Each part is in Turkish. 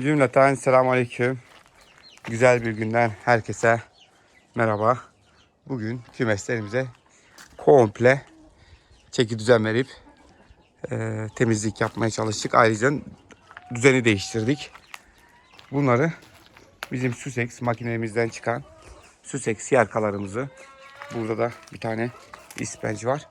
Cümleten selamun aleyküm. Güzel bir günden herkese merhaba. Bugün kümeslerimize komple çeki düzen verip e, temizlik yapmaya çalıştık. Ayrıca düzeni değiştirdik. Bunları bizim Sussex makinemizden çıkan Sussex yarkalarımızı burada da bir tane ispenç var.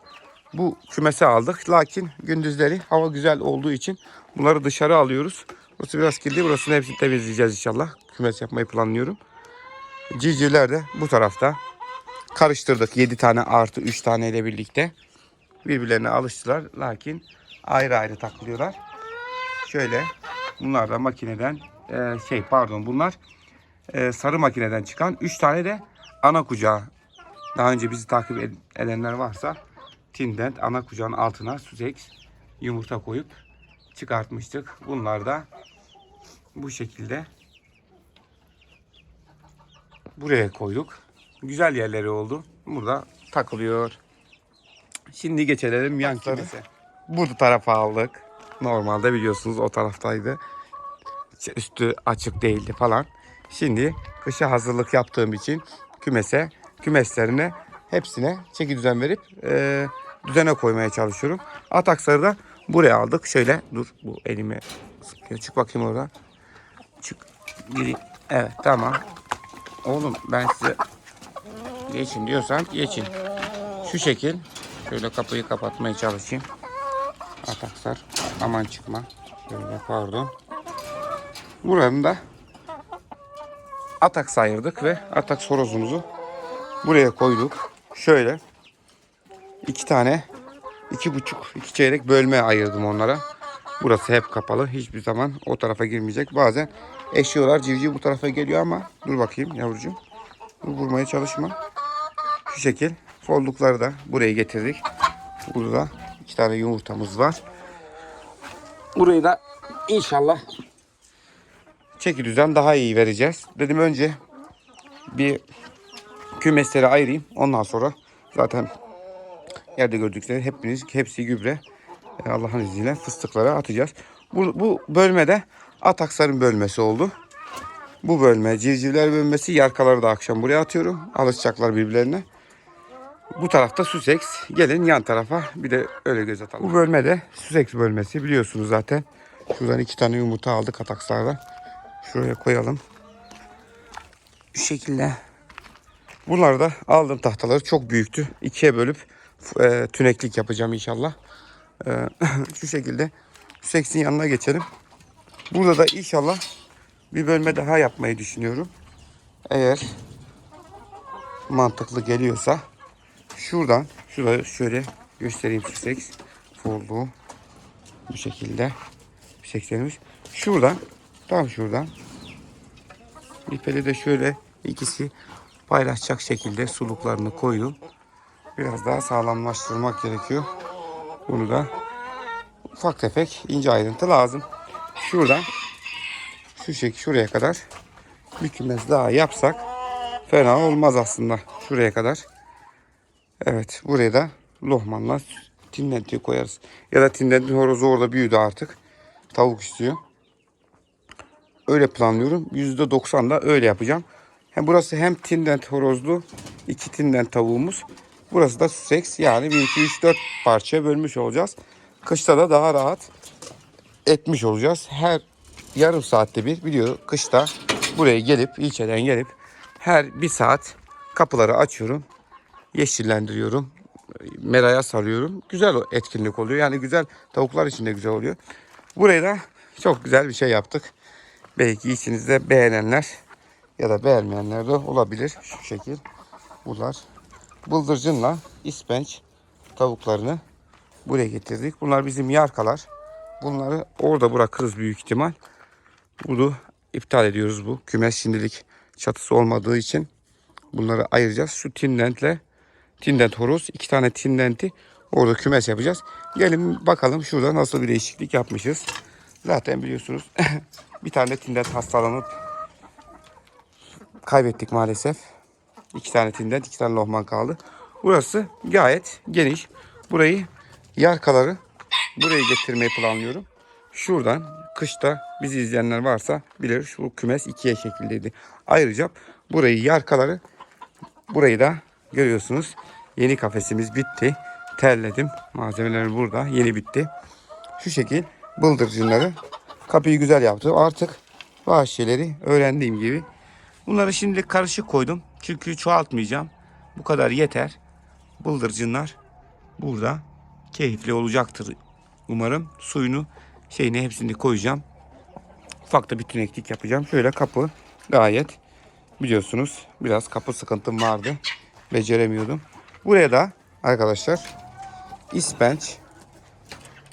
Bu kümese aldık. Lakin gündüzleri hava güzel olduğu için bunları dışarı alıyoruz. Burası biraz kirli. Burasını hepsini temizleyeceğiz inşallah. Kümes yapmayı planlıyorum. Civcivler de bu tarafta. Karıştırdık 7 tane artı 3 tane ile birlikte. Birbirlerine alıştılar. Lakin ayrı ayrı takılıyorlar. Şöyle bunlar da makineden e, şey pardon bunlar e, sarı makineden çıkan 3 tane de ana kucağı. Daha önce bizi takip ed- edenler varsa Tindent ana kucağın altına Sussex yumurta koyup çıkartmıştık. Bunlar da bu şekilde buraya koyduk. Güzel yerleri oldu. Burada takılıyor. Şimdi geçelim yan kümese. Bu tarafa aldık. Normalde biliyorsunuz o taraftaydı. Üstü açık değildi falan. Şimdi kışa hazırlık yaptığım için kümese, kümeslerine hepsine çeki düzen verip e, düzene koymaya çalışıyorum. Ataksları da buraya aldık. Şöyle dur bu elime sıkıyor. Çık bakayım oradan. Çık. Geri. Evet tamam. Oğlum ben size geçin diyorsan geçin. Şu şekil. Şöyle kapıyı kapatmaya çalışayım. Ataksar. Aman çıkma. Şöyle pardon. Buranın da atak sayırdık ve atak sorozumuzu buraya koyduk. Şöyle iki tane iki buçuk iki çeyrek bölme ayırdım onlara. Burası hep kapalı. Hiçbir zaman o tarafa girmeyecek. Bazen eşiyorlar. Civciv bu tarafa geliyor ama dur bakayım yavrucuğum. Dur, Vurmaya çalışma. Şu şekil. Foldukları da buraya getirdik. Burada iki tane yumurtamız var. Burayı da inşallah çeki düzen daha iyi vereceğiz. Dedim önce bir kümesleri ayırayım. Ondan sonra zaten yerde gördükleri hepiniz hepsi gübre. E, Allah'ın izniyle fıstıklara atacağız. Bu, bu bölmede Ataksar'ın bölmesi oldu. Bu bölme civcivler bölmesi yarkaları da akşam buraya atıyorum. Alışacaklar birbirlerine. Bu tarafta Sussex. Gelin yan tarafa bir de öyle göz atalım. Bu bölmede Sussex bölmesi biliyorsunuz zaten. Şuradan iki tane yumurta aldık Ataksar'dan. Şuraya koyalım. Bu şekilde. Bunlar da aldım tahtaları çok büyüktü. İkiye bölüp e, tüneklik yapacağım inşallah. E, şu şekilde Sussex'in yanına geçelim. Burada da inşallah bir bölme daha yapmayı düşünüyorum. Eğer mantıklı geliyorsa şuradan şurayı şöyle göstereyim Sussex foldu bu şekilde Sussex'lerimiz şuradan tam şuradan İpeli de şöyle ikisi paylaşacak şekilde suluklarını koydum. Biraz daha sağlamlaştırmak gerekiyor. Bunu da ufak tefek ince ayrıntı lazım. Şuradan şu şekil şuraya kadar bir kümes daha yapsak fena olmaz aslında. Şuraya kadar. Evet buraya da lohmanla tindenti koyarız. Ya da tindentin horozu orada büyüdü artık. Tavuk istiyor. Öyle planlıyorum. %90 da öyle yapacağım. Hem burası hem tindent horozlu, iki tindent tavuğumuz. Burası da Sussex yani 1, 2, 3, 4 parçaya bölmüş olacağız. Kışta da daha rahat etmiş olacağız. Her yarım saatte bir biliyor kışta buraya gelip ilçeden gelip her bir saat kapıları açıyorum. Yeşillendiriyorum. Meraya sarıyorum. Güzel etkinlik oluyor. Yani güzel tavuklar için de güzel oluyor. Buraya da çok güzel bir şey yaptık. Belki içinizde beğenenler ya da beğenmeyenler de olabilir. Şu şekil. Bunlar bıldırcınla ispenç tavuklarını buraya getirdik. Bunlar bizim yarkalar. Bunları orada bırakırız büyük ihtimal. Bunu iptal ediyoruz bu. Kümes şimdilik çatısı olmadığı için bunları ayıracağız. Şu tindentle tindent horoz. iki tane tindenti orada kümes yapacağız. Gelin bakalım şurada nasıl bir değişiklik yapmışız. Zaten biliyorsunuz bir tane tindent hastalanıp kaybettik maalesef. İki tane tindent, iki tane lohman kaldı. Burası gayet geniş. Burayı yarkaları buraya getirmeyi planlıyorum. Şuradan kışta bizi izleyenler varsa bilir şu kümes ikiye şekildeydi. Ayrıca burayı yarkaları burayı da görüyorsunuz. Yeni kafesimiz bitti. Terledim. Malzemeler burada. Yeni bitti. Şu şekil bıldırcınları kapıyı güzel yaptı. Artık bazı şeyleri öğrendiğim gibi. Bunları şimdilik karışık koydum. Çünkü çoğaltmayacağım. Bu kadar yeter. Bıldırcınlar burada keyifli olacaktır umarım. Suyunu şeyini hepsini koyacağım. Ufak da bir tüneklik yapacağım. Şöyle kapı gayet biliyorsunuz biraz kapı sıkıntım vardı. Beceremiyordum. Buraya da arkadaşlar ispenç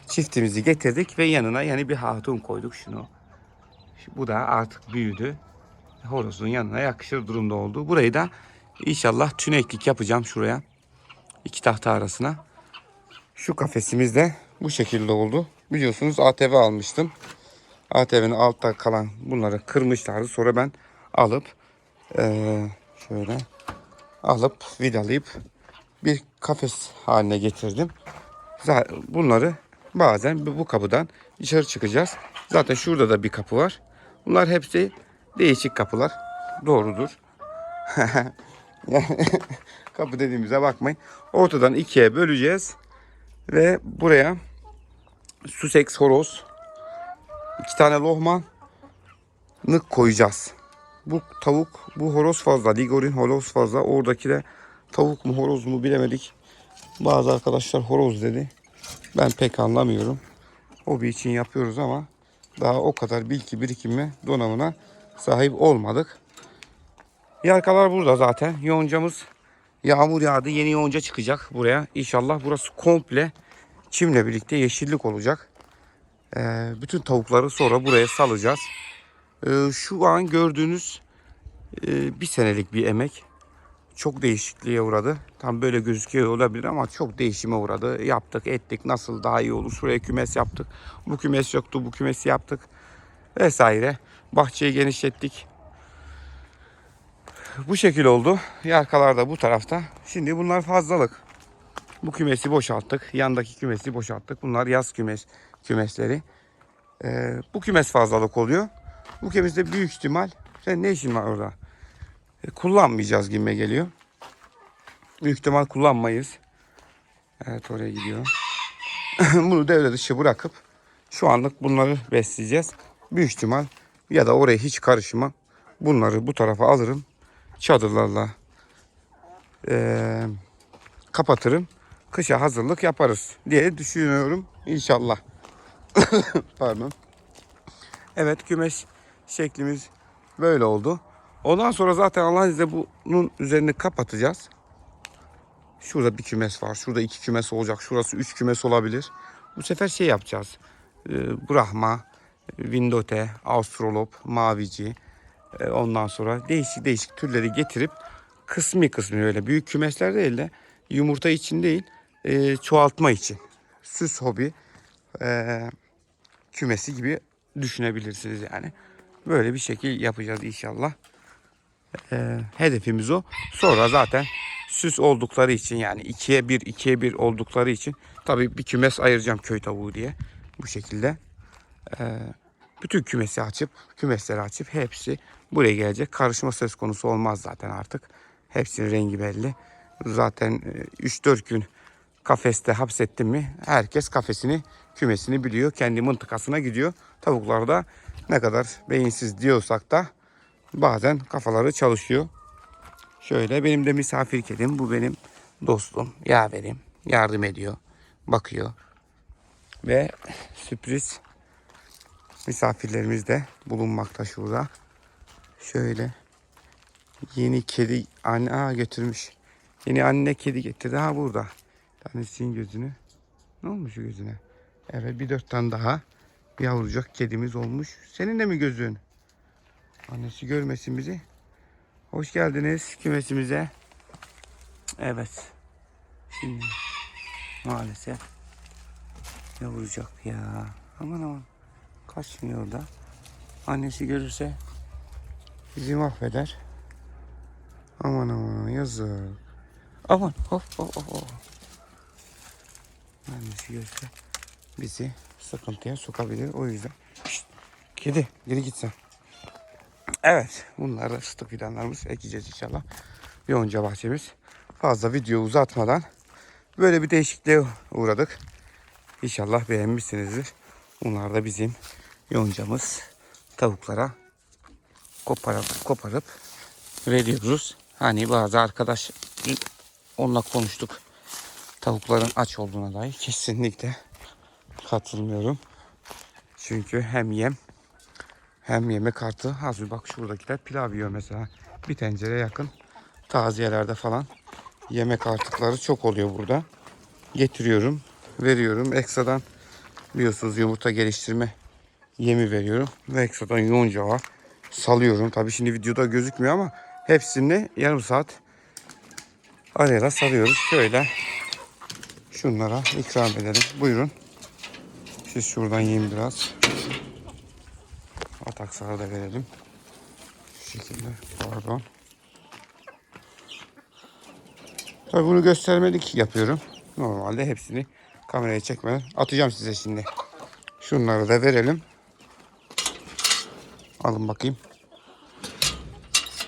çiftimizi getirdik ve yanına yani bir hatun koyduk şunu. Şu- Bu da artık büyüdü. Horozun yanına yakışır durumda oldu. Burayı da inşallah tüneklik yapacağım şuraya. İki tahta arasına. Şu kafesimiz de bu şekilde oldu. Biliyorsunuz ATV almıştım. ATV'nin altta kalan bunları kırmışlardı. Sonra ben alıp eee, şöyle alıp vidalayıp bir kafes haline getirdim. Bunları bazen bu kapıdan dışarı çıkacağız. Zaten şurada da bir kapı var. Bunlar hepsi değişik kapılar. Doğrudur. kapı dediğimize bakmayın. Ortadan ikiye böleceğiz. Ve buraya Sussex horoz, iki tane lohmanlık koyacağız. Bu tavuk, bu horoz fazla. Ligorin horoz fazla. Oradaki de tavuk mu horoz mu bilemedik. Bazı arkadaşlar horoz dedi. Ben pek anlamıyorum. Hobi için yapıyoruz ama daha o kadar bilgi birikimi donanımına sahip olmadık. Yarkalar burada zaten. Yoncamız yağmur yağdı. Yeni yonca çıkacak buraya. İnşallah burası komple çimle birlikte yeşillik olacak. Ee, bütün tavukları sonra buraya salacağız. Ee, şu an gördüğünüz e, bir senelik bir emek. Çok değişikliğe uğradı. Tam böyle gözüküyor olabilir ama çok değişime uğradı. Yaptık, ettik. Nasıl daha iyi olur? Şuraya kümes yaptık. Bu kümes yoktu. Bu kümesi yaptık. Vesaire. Bahçeyi genişlettik. Bu şekil oldu. Yarkalar da bu tarafta. Şimdi bunlar fazlalık. Bu kümesi boşalttık. Yandaki kümesi boşalttık. Bunlar yaz kümes kümesleri. Ee, bu kümes fazlalık oluyor. Bu kümeste büyük ihtimal sen ne işin var orada? E, kullanmayacağız gibi geliyor. Büyük ihtimal kullanmayız. Evet oraya gidiyor. Bunu devre dışı bırakıp şu anlık bunları besleyeceğiz. Büyük ihtimal ya da oraya hiç karışmam. Bunları bu tarafa alırım. Çadırlarla eee, kapatırım. Kışa hazırlık yaparız diye düşünüyorum inşallah. Pardon. Evet kümes şeklimiz böyle oldu. Ondan sonra zaten Allah'ın izniyle bunun üzerini kapatacağız. Şurada bir kümes var. Şurada iki kümes olacak. Şurası üç kümes olabilir. Bu sefer şey yapacağız. Ee, Brahma, Vindote, Australop, Mavici. e, Ondan sonra değişik değişik türleri getirip kısmi kısmi öyle büyük kümesler değil de yumurta için değil e, çoğaltma için. Süs hobi e, kümesi gibi düşünebilirsiniz yani. Böyle bir şekil yapacağız inşallah. Hedefimiz o. Sonra zaten süs oldukları için yani ikiye bir ikiye bir oldukları için tabii bir kümes ayıracağım köy tavuğu diye bu şekilde. Ee, bütün kümesi açıp kümesleri açıp hepsi buraya gelecek. Karışma söz konusu olmaz zaten artık. Hepsinin rengi belli. Zaten e, 3-4 gün kafeste hapsettim mi herkes kafesini kümesini biliyor. Kendi mıntıkasına gidiyor. Tavuklar da ne kadar beyinsiz diyorsak da bazen kafaları çalışıyor. Şöyle benim de misafir kedim. Bu benim dostum, yaverim. Yardım ediyor, bakıyor. Ve sürpriz misafirlerimiz de bulunmakta şurada. Şöyle yeni kedi anne aa, götürmüş. Yeni anne kedi getirdi. Ha burada. Tanesinin gözünü. Ne olmuş gözüne? Evet bir dört tane daha yavrucak kedimiz olmuş. Senin de mi gözün? Annesi görmesin bizi. Hoş geldiniz kümesimize. Evet. Şimdi maalesef yavrucak ya. Aman aman. Kaçmıyor da. Annesi görürse bizi mahveder. Aman aman yazık. Aman hop hop hop. Annesi görürse bizi sıkıntıya sokabilir. O yüzden Şşt, Kedi geri gitsen. Evet bunlar da fıstık fidanlarımız ekeceğiz inşallah. Yonca bahçemiz. Fazla video uzatmadan böyle bir değişikliğe uğradık. İnşallah beğenmişsinizdir. Bunlar da bizim yoncamız. Tavuklara koparıp koparıp veriyoruz. Hani bazı arkadaş onunla konuştuk. Tavukların aç olduğuna dair kesinlikle katılmıyorum. Çünkü hem yem hem yemek artı az bir bak şuradakiler pilav yiyor mesela. Bir tencere yakın taziyelerde falan yemek artıkları çok oluyor burada. Getiriyorum, veriyorum. Ekstradan biliyorsunuz yumurta geliştirme yemi veriyorum. Ve ekstradan yoğunca var. Salıyorum. Tabii şimdi videoda gözükmüyor ama hepsini yarım saat arayla salıyoruz. Şöyle şunlara ikram edelim. Buyurun. Siz şuradan yiyin biraz. Ataksara da verelim. Şu şekilde. Pardon. Tabii bunu göstermelik yapıyorum. Normalde hepsini kameraya çekmeden atacağım size şimdi. Şunları da verelim. Alın bakayım.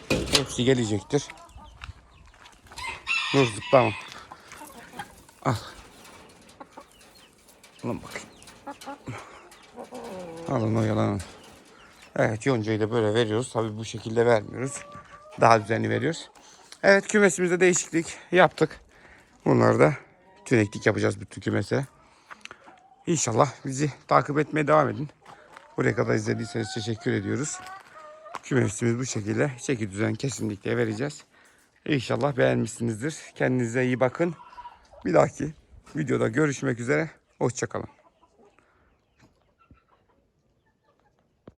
Hepsi gelecektir. Dur zıplama. Al. Alın bakayım. Alın oyalanın. Evet yoncayı da böyle veriyoruz. Tabii bu şekilde vermiyoruz. Daha düzenli veriyoruz. Evet kümesimizde değişiklik yaptık. Bunları da tüneklik yapacağız bütün kümese. İnşallah bizi takip etmeye devam edin. Buraya kadar izlediyseniz teşekkür ediyoruz. Kümesimiz bu şekilde. Şekil düzen kesinlikle vereceğiz. İnşallah beğenmişsinizdir. Kendinize iyi bakın. Bir dahaki videoda görüşmek üzere. Hoşçakalın.